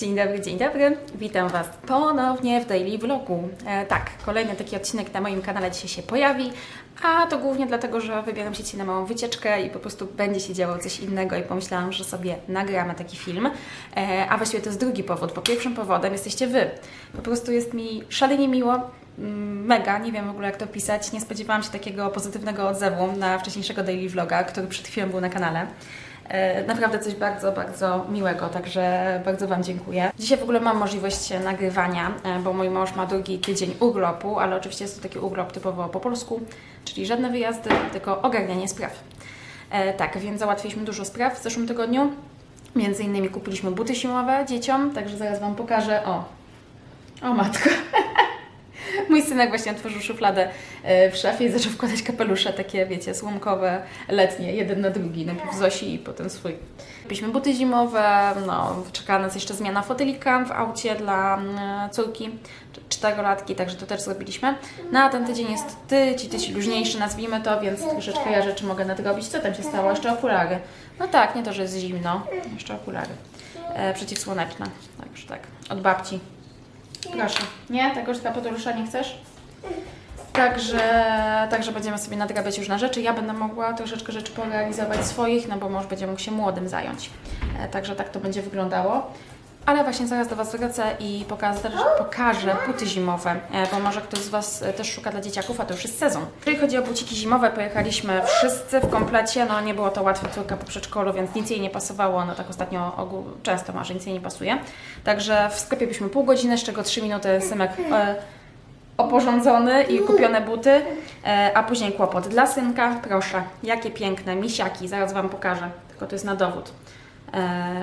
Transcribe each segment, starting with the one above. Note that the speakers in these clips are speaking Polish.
Dzień dobry, dzień dobry. Witam Was ponownie w Daily Vlogu. E, tak, kolejny taki odcinek na moim kanale dzisiaj się pojawi, a to głównie dlatego, że wybieram się dzisiaj na małą wycieczkę i po prostu będzie się działo coś innego i pomyślałam, że sobie nagramy taki film. E, a właściwie to jest drugi powód, bo pierwszym powodem jesteście Wy. Po prostu jest mi szalenie miło, mm, mega, nie wiem w ogóle jak to opisać. Nie spodziewałam się takiego pozytywnego odzewu na wcześniejszego Daily Vloga, który przed chwilą był na kanale. E, Naprawdę coś bardzo, bardzo miłego, także bardzo Wam dziękuję. Dzisiaj w ogóle mam możliwość nagrywania, e, bo mój mąż ma drugi tydzień urlopu, ale oczywiście jest to taki urlop typowo po polsku, czyli żadne wyjazdy, tylko ogarnianie spraw. E, tak, więc załatwiliśmy dużo spraw w zeszłym tygodniu. Między innymi kupiliśmy buty zimowe dzieciom, także zaraz Wam pokażę. O, o matko. Mój synek właśnie otworzył szufladę e, w szafie i zaczął wkładać kapelusze takie, wiecie, słomkowe, letnie, jeden na drugi, najpierw Zosi i potem swój. Kupiliśmy buty zimowe, no, czeka nas jeszcze zmiana fotelika w aucie dla mm, córki, cz- czterolatki, także to też zrobiliśmy. No a ten tydzień jest ty, ci tyci luźniejszy, nazwijmy to, więc troszeczkę ja rzeczy mogę nadrobić. Co tam się stało? Jeszcze okulary. No tak, nie to, że jest zimno, jeszcze okulary. E, przeciwsłoneczne, także tak, od babci. Proszę. Nie? Tego kapelusza nie chcesz? Także, także będziemy sobie nadrabiać już na rzeczy. Ja będę mogła troszeczkę rzeczy porealizować swoich, no bo mąż będzie mógł się młodym zająć. E, także tak to będzie wyglądało. Ale właśnie zaraz do Was wrócę i pokażę, pokażę buty zimowe, e, bo może ktoś z Was e, też szuka dla dzieciaków, a to już jest sezon. Jeżeli chodzi o buciki zimowe, pojechaliśmy wszyscy w komplecie. No nie było to łatwe, córka po przedszkolu, więc nic jej nie pasowało. No tak ostatnio ogół, często ma, że nic jej nie pasuje. Także w sklepie byliśmy pół godziny, z czego 3 minuty Symek e, oporządzony i kupione buty, e, a później kłopot dla synka. Proszę, jakie piękne misiaki, zaraz Wam pokażę, tylko to jest na dowód,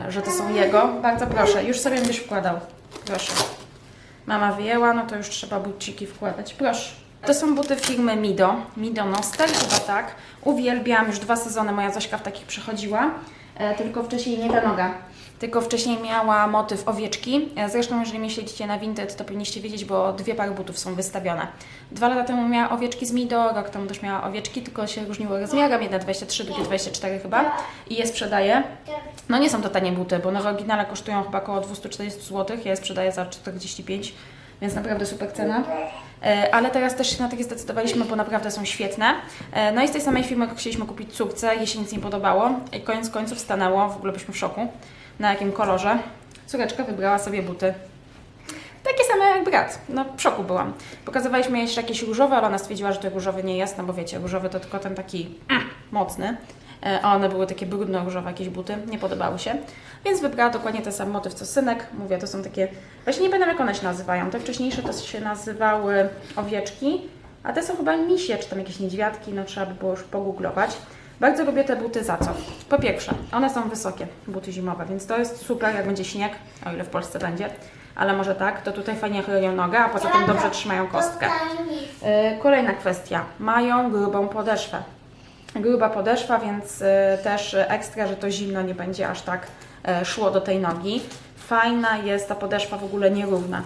że to są jego. Bardzo proszę, już sobie będziesz wkładał. Proszę. Mama wyjęła, no to już trzeba buciki wkładać. Proszę. To są buty firmy Mido, Mido Noster, chyba tak. Uwielbiam, już dwa sezony moja Zośka w takich przechodziła, e, tylko wcześniej nie ta noga. Tylko wcześniej miała motyw owieczki. E, Zresztą, jeżeli mnie śledzicie na Vinted, to powinniście wiedzieć, bo dwie pary butów są wystawione. Dwa lata temu miała owieczki z Mido, rok temu też miała owieczki, tylko się różniło rozmiarem. Jedna 23, drugie 24 chyba. I je sprzedaję. No nie są to tanie buty, bo w oryginale kosztują chyba około 240 zł. Ja je sprzedaję za 45 więc naprawdę super cena. E, Ale teraz też się na takie zdecydowaliśmy, bo naprawdę są świetne. E, No i z tej samej firmy chcieliśmy kupić córce, jej się nic nie podobało i koniec końców stanęło, w ogóle byliśmy w szoku, na jakim kolorze. Córeczka wybrała sobie buty takie same jak brat. No, w szoku byłam. Pokazywaliśmy jej jeszcze jakieś różowe, ale ona stwierdziła, że to różowy nie jest, no bo wiecie, różowy to tylko ten taki mm, mocny. E, A one były takie brudno-różowe jakieś buty, nie podobały się. Więc wybrała dokładnie ten sam motyw co synek. Mówię, to są takie, właśnie nie pamiętam jak one się nazywają. Te wcześniejsze to się nazywały owieczki, a te są chyba misie, czy tam jakieś niedźwiadki, no trzeba by było już pogooglować. Bardzo lubię te buty za co? Po pierwsze, one są wysokie, buty zimowe, więc to jest super, jak będzie śnieg, o ile w Polsce będzie, ale może tak, to tutaj fajnie chronią nogę, a poza tym dobrze trzymają kostkę. E, Kolejna kwestia, mają grubą podeszwę. Gruba podeszwa, więc e, też ekstra, że to zimno nie będzie aż tak e, szło do tej nogi. Fajna jest ta podeszwa w ogóle nierówna.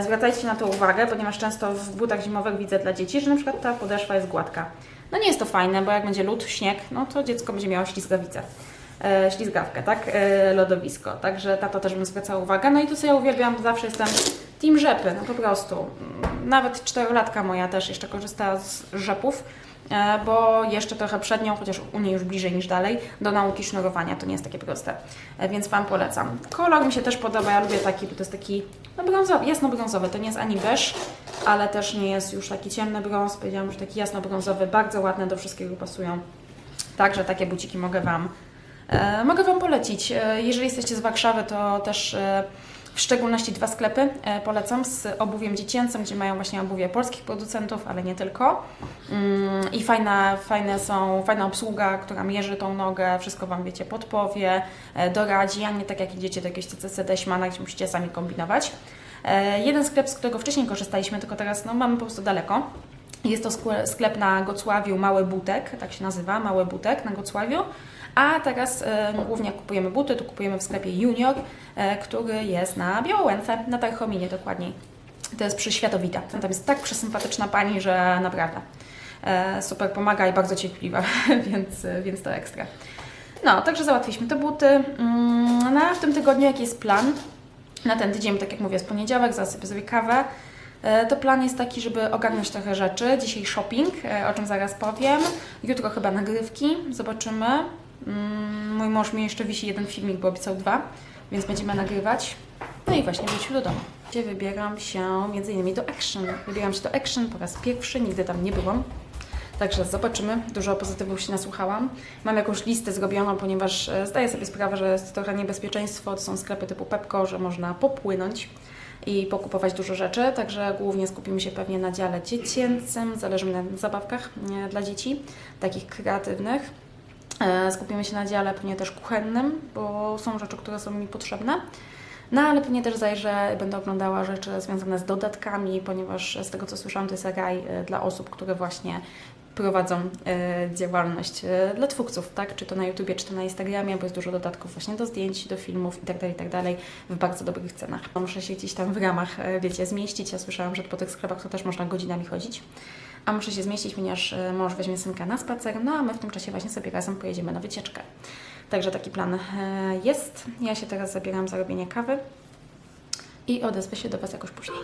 Zwracajcie na to uwagę, ponieważ często w butach zimowych widzę dla dzieci, że na przykład ta podeszwa jest gładka. No nie jest to fajne, bo jak będzie lód, śnieg, no to dziecko będzie miało ślizgawicę. E, ślizgawkę, tak? E, lodowisko. Także tato też bym zwracała uwagę. No i tu co ja uwielbiam, zawsze jestem team rzepy, no po prostu. Nawet czterolatka moja też jeszcze korzysta z rzepów, bo jeszcze trochę przed nią, chociaż u niej już bliżej niż dalej, do nauki sznurowania. To nie jest takie proste, e, więc Wam polecam. Kolor mi się też podoba, ja lubię taki, bo to jest taki no brązowy, jasno-brązowy. To nie jest ani beż, ale też nie jest już taki ciemny brąz. Powiedziałam, że taki jasno-brązowy, bardzo ładne, do wszystkiego pasują. Także takie buciki mogę Wam, e, mogę Wam polecić. E, jeżeli jesteście z Warszawy, to też e, w szczególności dwa sklepy e, polecam z obuwiem dziecięcym, gdzie mają właśnie obuwie polskich producentów, ale nie tylko. Mm, I fajna, fajne są, fajna obsługa, która mierzy tą nogę, wszystko Wam wiecie, podpowie, e, doradzi, a nie tak jak idziecie do jakiegoś CCD Śmana, gdzie musicie sami kombinować. E, Jeden sklep, z którego wcześniej korzystaliśmy, tylko teraz no, mamy po prostu daleko. Jest to skle- sklep na Gocławiu Mały Butek, tak się nazywa, Mały Butek na Gocławiu. A teraz no, głównie kupujemy buty, to kupujemy w sklepie Junior, e, który jest na Białołęce, na Tarchominie dokładniej. To jest przy Światowita. Tam jest tak przesympatyczna pani, że naprawdę e, super pomaga i bardzo cierpliwa, więc, e, więc to ekstra. No, także załatwiliśmy te buty. Mm, No, a w tym tygodniu jaki jest plan? na ten tydzień, tak jak mówię, z poniedziałek, zaraz sobie zrobię kawę. To plan jest taki, żeby ogarnąć trochę rzeczy. Dzisiaj shopping, o czym zaraz powiem. Jutro chyba nagrywki, zobaczymy. Mm, Mój mąż mi jeszcze wisi jeden filmik, bo obiecał dwa, więc będziemy nagrywać. No i właśnie wrócił do domu. Gdzie wybieram się między innymi do Action. Wybieram się do Action po raz pierwszy, nigdy tam nie byłam. Także zobaczymy. Dużo pozytywów się nasłuchałam. Mam jakąś listę zrobioną, ponieważ e, zdaję sobie sprawę, że jest trochę niebezpieczeństwo. To są sklepy typu Pepko, że można popłynąć i pokupować dużo rzeczy. Także głównie skupimy się pewnie na dziale dziecięcym. Zależy mi na zabawkach dla dzieci, takich kreatywnych. E, Skupimy się na dziale pewnie też kuchennym, bo są rzeczy, które są mi potrzebne. No ale pewnie też zajrzę, będę oglądała rzeczy związane z dodatkami, ponieważ z tego co słyszałam, to jest raj e, dla osób, które właśnie prowadzą e, działalność dla twórców, tak? Czy to na YouTubie, czy to na Instagramie, bo jest dużo dodatków właśnie do zdjęć, do filmów itd., itd. w bardzo dobrych cenach. Muszę się gdzieś tam w ramach, wiecie, zmieścić. Ja słyszałam, że po tych sklepach to też można godzinami chodzić. A muszę się zmieścić, ponieważ e, mąż weźmie synka na spacer, no a my w tym czasie właśnie sobie razem pojedziemy na wycieczkę. Także taki plan e, jest. Ja się teraz zabieram za robienie kawy i odezwę się do Was jakoś później.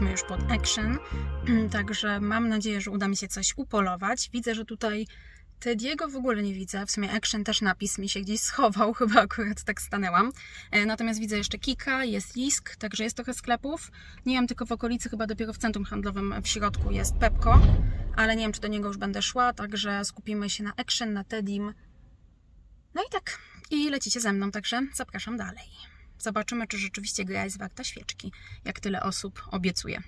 Jesteśmy już pod action, także mam nadzieję, że uda mi się coś upolować. Widzę, że tutaj Tediego w ogóle nie widzę. W sumie action też napis mi się gdzieś schował, chyba akurat tak stanęłam. E, Natomiast widzę jeszcze Kika, jest Lisk, także jest trochę sklepów. Nie wiem, tylko w okolicy, chyba dopiero w centrum handlowym w środku jest Pepko, ale nie wiem, czy do niego już będę szła, także skupimy się na action, na Tedim. No i tak, i lecicie ze mną, także zapraszam dalej. Zobaczymy, czy rzeczywiście gra jest warta świeczki, jak tyle osób obiecuje.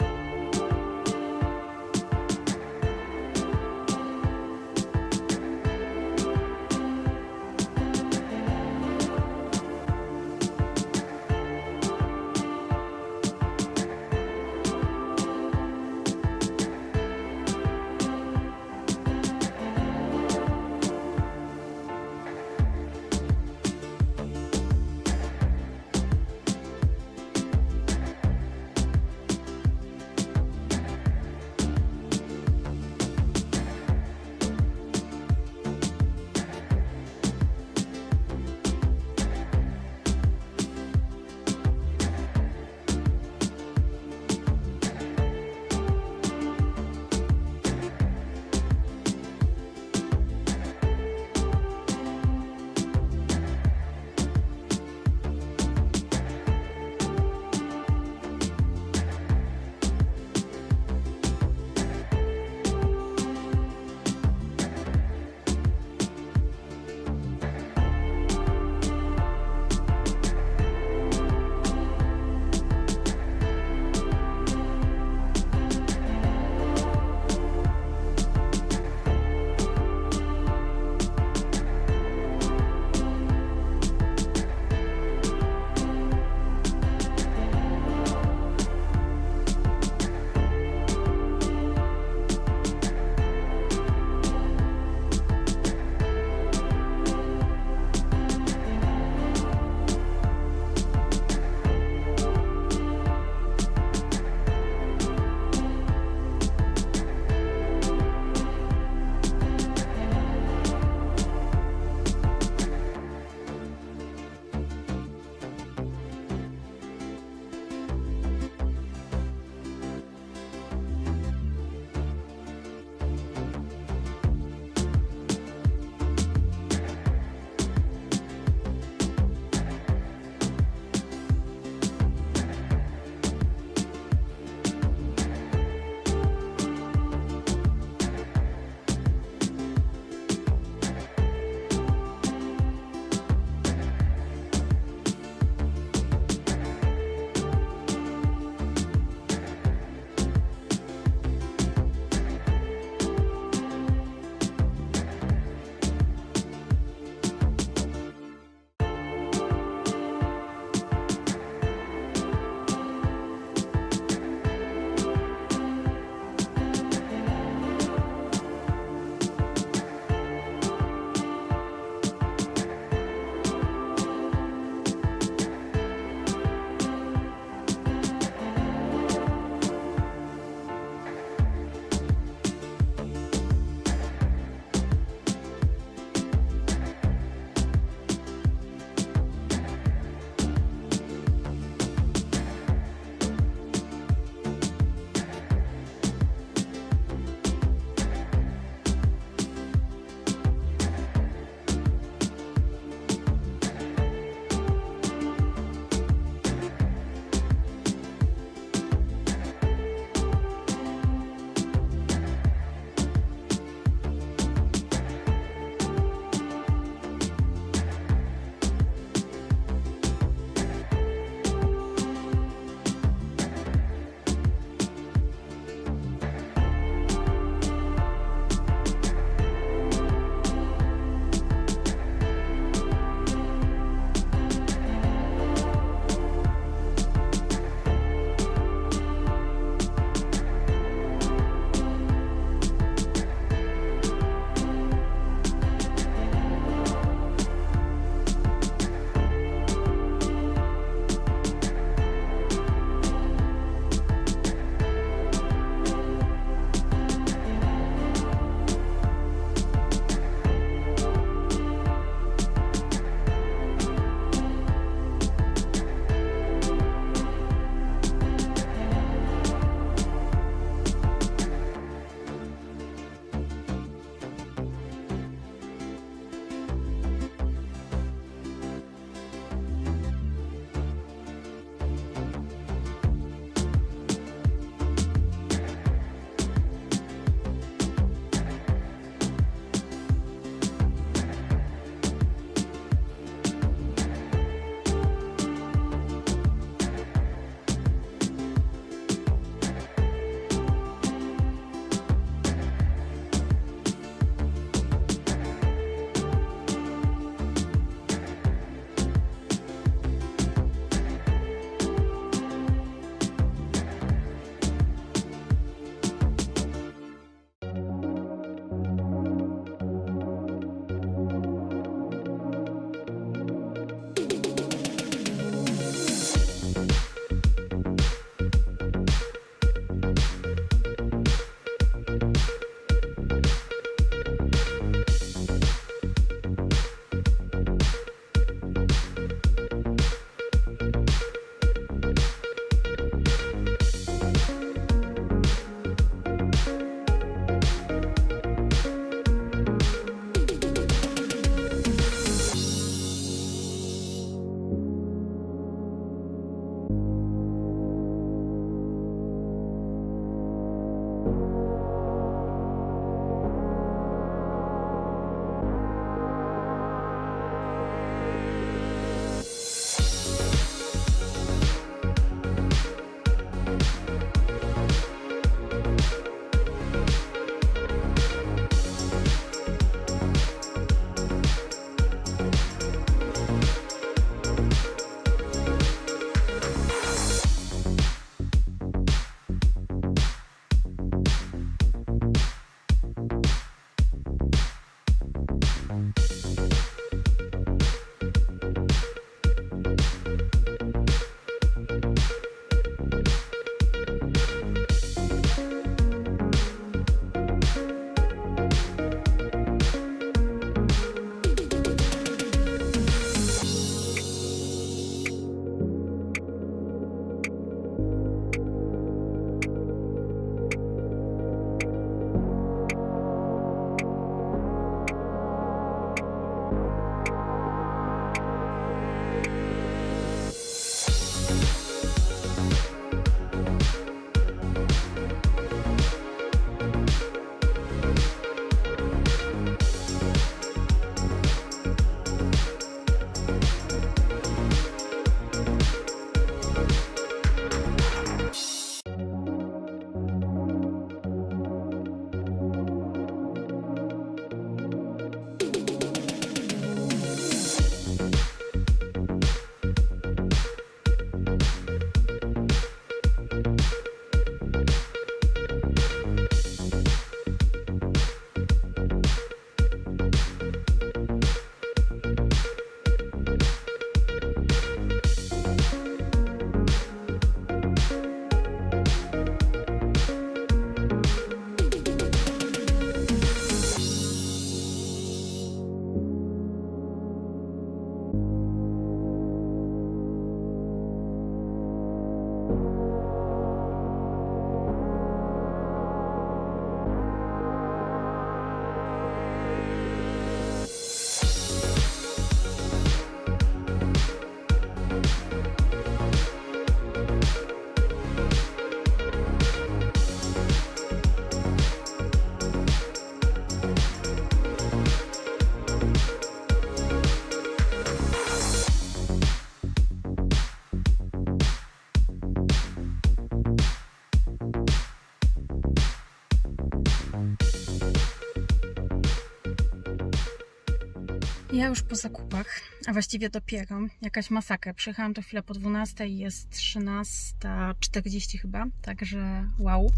Ja już po zakupach, a właściwie dopiero. Jakaś masakra. Przyjechałam to chwilę po 12 i jest 13.40 chyba, także wow.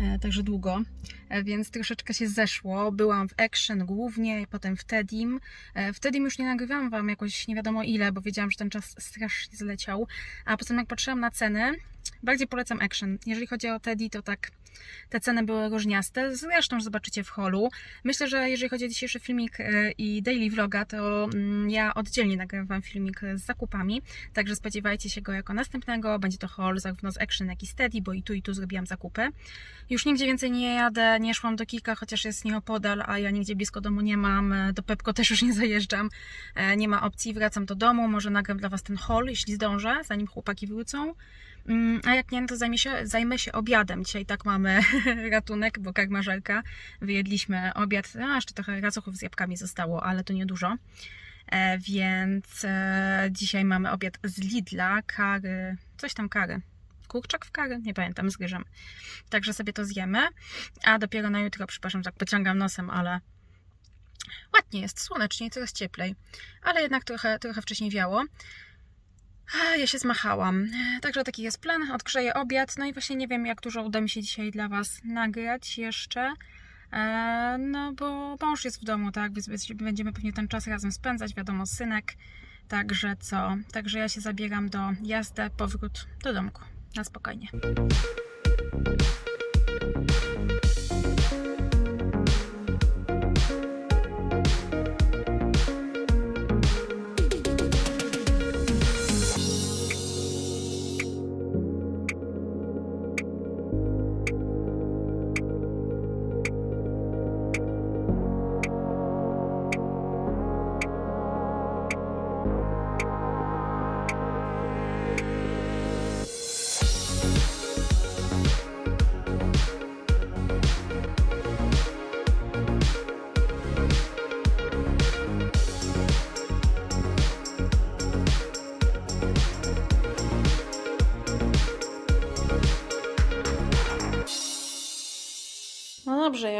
E, Także długo, E, więc troszeczkę się zeszło. Byłam w Action głównie, potem w Tedim. E, W Tedim już nie nagrywałam Wam jakoś nie wiadomo ile, bo wiedziałam, że ten czas strasznie zleciał. A potem jak patrzyłam na ceny, bardziej polecam Action. Jeżeli chodzi o Teddy, to tak te ceny były różniaste. Zresztą zobaczycie w holu. Myślę, że jeżeli chodzi o dzisiejszy filmik e, i daily vloga, to mm, ja oddzielnie nagrywam filmik z zakupami, także spodziewajcie się go jako następnego. Będzie to haul zarówno z Action, jak i Steady, bo i tu i tu zrobiłam zakupy. Już nigdzie więcej nie jadę, nie szłam do Kika, chociaż jest nieopodal, a ja nigdzie blisko domu nie mam. E, Do Pepko też już nie zajeżdżam. E, Nie ma opcji, wracam do domu. Może nagram dla Was ten haul, jeśli zdążę, zanim chłopaki wrócą. Mm, A jak nie, no to zajmę się, zajmę się obiadem. Dzisiaj tak mamy ratunek, bo karmażelka. Wyjedliśmy obiad, a jeszcze trochę racuchów z jabłkami zostało, ale to niedużo. E, więc e, dzisiaj mamy obiad z Lidla, kary, coś tam kary. Kurczak w kary? Nie pamiętam, z ryżem. Także sobie to zjemy. A dopiero na jutro, przepraszam, tak pociągam nosem, ale ładnie jest, słonecznie, coraz cieplej. Ale jednak trochę, trochę wcześniej wiało. A, ja się zmachałam. Także taki jest plan. Odgrzeję obiad. No i właśnie nie wiem, jak dużo uda mi się dzisiaj dla Was nagrać jeszcze. E, no bo mąż jest w domu, tak? Więc będziemy pewnie ten czas razem spędzać. Wiadomo, synek. Także co? Także ja się zabieram do jazdy, powrót do domku. Na spokojnie.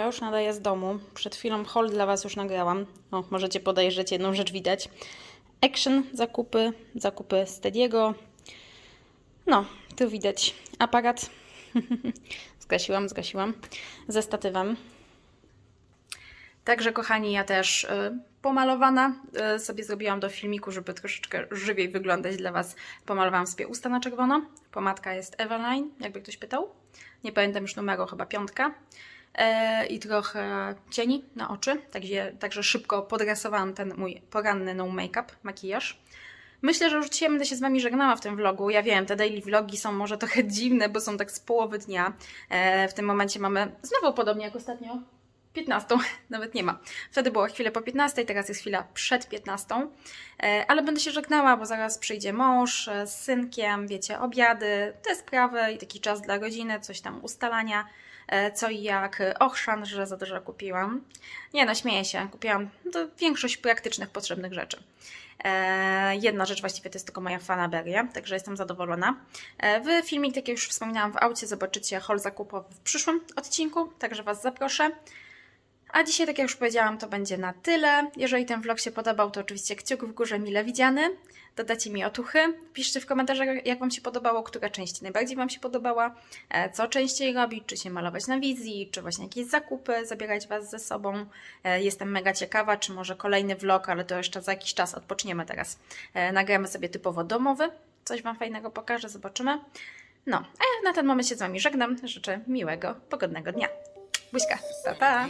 Już nadaję z domu. Przed chwilą haul dla Was już nagrałam. O, możecie podejrzeć, jedną rzecz widać. Action, zakupy, zakupy Stediego. No, tu widać aparat. zgasiłam, zgasiłam. Ze statywem. Także, kochani, ja też y, pomalowana y, sobie zrobiłam do filmiku, żeby troszeczkę żywiej wyglądać dla Was. Pomalowałam sobie usta na czerwono. Pomadka jest Eveline, jakby ktoś pytał. Nie pamiętam już numeru, chyba piątka. E, I trochę cieni na oczy. Także, także szybko podrysowałam ten mój poranny no make-up, makijaż. Myślę, że już dzisiaj będę się z Wami żegnała w tym vlogu. Ja wiem, te daily vlogi są może trochę dziwne, bo są tak z połowy dnia. E, w tym momencie mamy znowu podobnie jak ostatnio 15, nawet nie ma. Wtedy było chwilę po 15, teraz jest chwila przed 15. E, Ale będę się żegnała, bo zaraz przyjdzie mąż z synkiem, wiecie, obiady, te sprawy i taki czas dla rodziny, coś tam ustalania, co i jak. E, Ochrzan, że za dużo kupiłam. Nie no, śmieję się, kupiłam to większość praktycznych, potrzebnych rzeczy. E, Jedna rzecz właściwie to jest tylko moja fanaberia, także jestem zadowolona. E, Wy filmik, tak jak już wspominałam w aucie, zobaczycie haul zakupowy w przyszłym odcinku, także Was zaproszę. A dzisiaj, tak jak już powiedziałam, to będzie na tyle. Jeżeli ten vlog się podobał, to oczywiście kciuk w górze mile widziany. Dodacie mi otuchy. Piszcie w komentarzach, jak Wam się podobało, która część najbardziej Wam się podobała, e, co częściej robić, czy się malować na wizji, czy właśnie jakieś zakupy, zabierać Was ze sobą. E, Jestem mega ciekawa, czy może kolejny vlog, ale to jeszcze za jakiś czas odpoczniemy teraz. E, Nagramy sobie typowo domowy. Coś Wam fajnego pokażę, zobaczymy. No, a ja na ten moment się z Wami żegnam. Życzę miłego, pogodnego dnia. Buźka, pa pa!